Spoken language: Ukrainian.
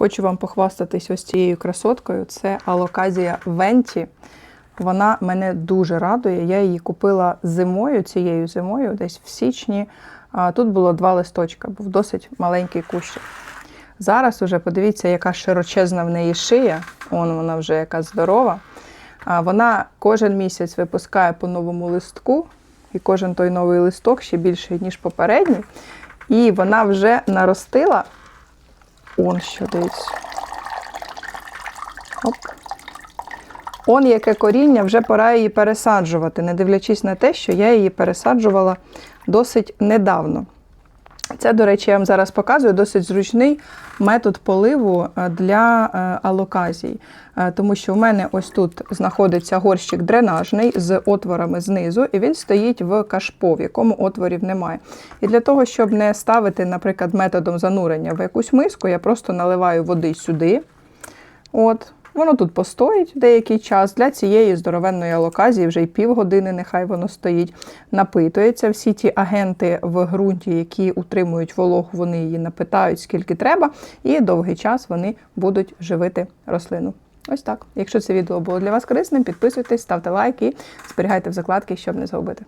Хочу вам похвастатись ось цією красоткою. Це алоказія Венті. Вона мене дуже радує. Я її купила зимою, цією зимою, десь в січні. Тут було два листочка, був досить маленький кущик. Зараз уже подивіться, яка широчезна в неї шия. Он вона вже яка здорова. Вона кожен місяць випускає по новому листку, і кожен той новий листок ще більший, ніж попередній. І вона вже наростила. Он що дивіться. Оп. Он яке коріння, вже пора її пересаджувати, не дивлячись на те, що я її пересаджувала досить недавно. Це, до речі, я вам зараз показую досить зручний метод поливу е, для е, алоказій. Е, Тому що в мене ось тут знаходиться горщик дренажний з отворами знизу, і він стоїть в кашпо, в якому отворів немає. І для того, щоб не ставити, наприклад, методом занурення в якусь миску, я просто наливаю води сюди. От. Воно тут постоїть деякий час. Для цієї здоровенної алоказії вже й півгодини, нехай воно стоїть, напитується. Всі ті агенти в ґрунті, які утримують вологу, вони її напитають скільки треба, і довгий час вони будуть живити рослину. Ось так. Якщо це відео було для вас корисним, підписуйтесь, ставте лайк і зберігайте в закладки, щоб не загубити.